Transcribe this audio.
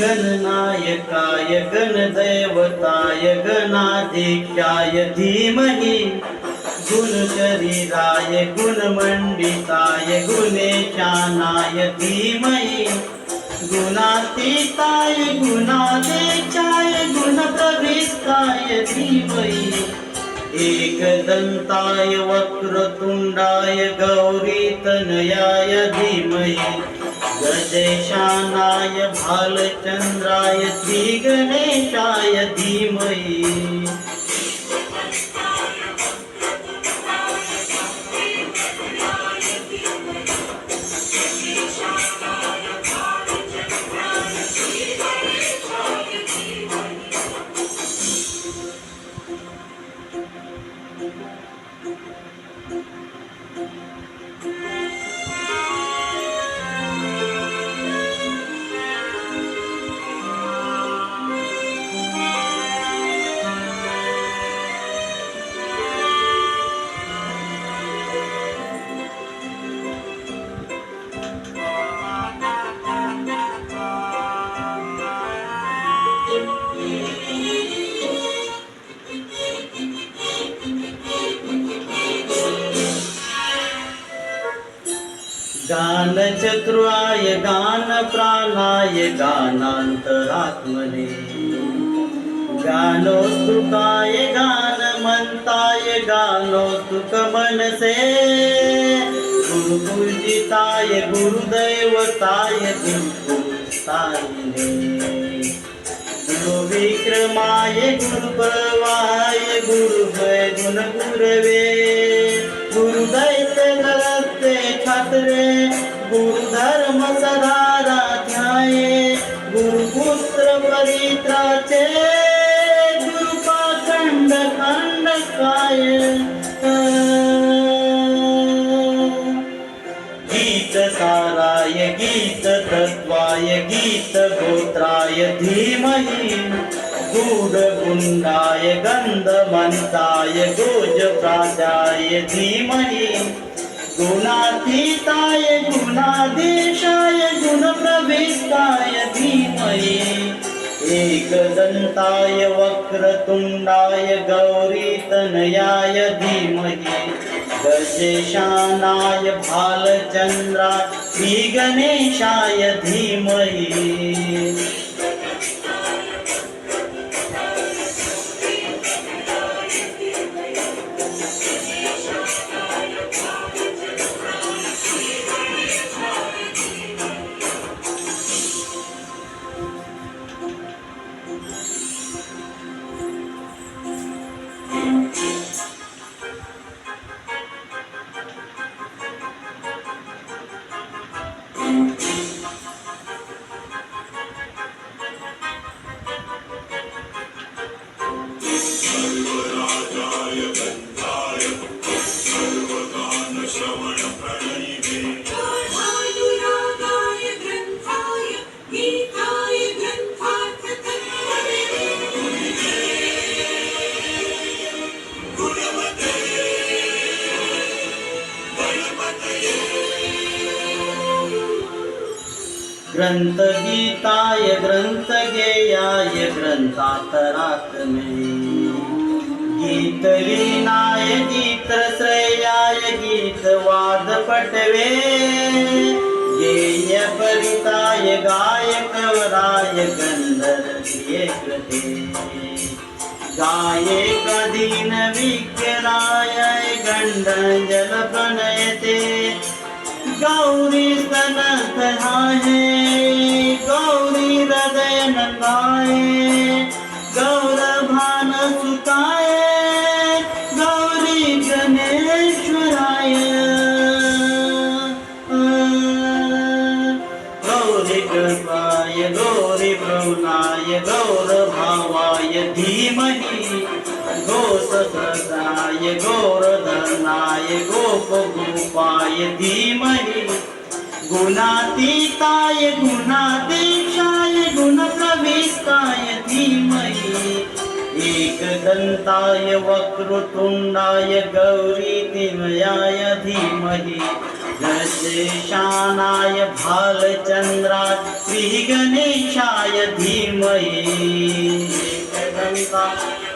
गणनायकाय गणदैवताय गणाधीक्षाय धीमहि गुणशरीराय गुणमण्डिताय गुणेशानाय धीमहि गुणातीताय गुणादेशाय गुणप्रविष्टाय धीमहि एकदन्ताय वक्रतुण्डाय गौरीतनयाय धीमहि देशानाय भालचन्द्राय श्रीगणेशाय धीमहि गानचक्राय गानप्राणाय गानान्तरात्मने गानोस्तुकाय गानमन्ताय गानोस्तुकमनसे. गुरुपूजिताय गुरुदैवताय गुरुपुस्तायिने गुरुविक्रमाय गुरुप्रवाय गुरुभय गुणगुरवे गुरुधर्म सदारा ध्याये गुरुपुत्र परित्राचे गुरुपाखंड खंड काय गीत साराय गीत तत्वाय गीत गोत्राय धीमहि गूढगुण्डाय गन्धमन्ताय गोजप्राजाय धीमहि. गुणातीताय गुणाधीशाय गुणप्रविष्टाय धीमहि एकदन्ताय वक्रतुण्डाय गौरीतनयाय धीमहि गजेशानाय भालचन्द्रा श्रीगणेशाय धीमहि ग्रन्थगीताय ग्रन्थगेयाय ग्रन्थातरात्मे गीतलीनाय गीतश्रेयाय गीतवादपटवे। गेयपरिताय गायकवराय गन्धर्व्ये कृते। गाये कदीन विज्ञराय गण्डजलप्रणयते गौरी स्तनतहाये गौरी हृदय नंदाए गौर भान सुताए गौरी गणेश्वराय गौरी कृपाय गौरी भुवनाय गौर भावाय धीमहि गोसदाय गोप गोपगोपाय धीमहि. गुणातीताय गुणादेशाय गुणप्रविष्टाय धीमहि. एकदन्ताय वक्रतुण्डाय गौरीतिमयाय धीमहि. दशेशानाय भालचन्द्राय श्रीगणेशाय धीमहि. एकदन्ताय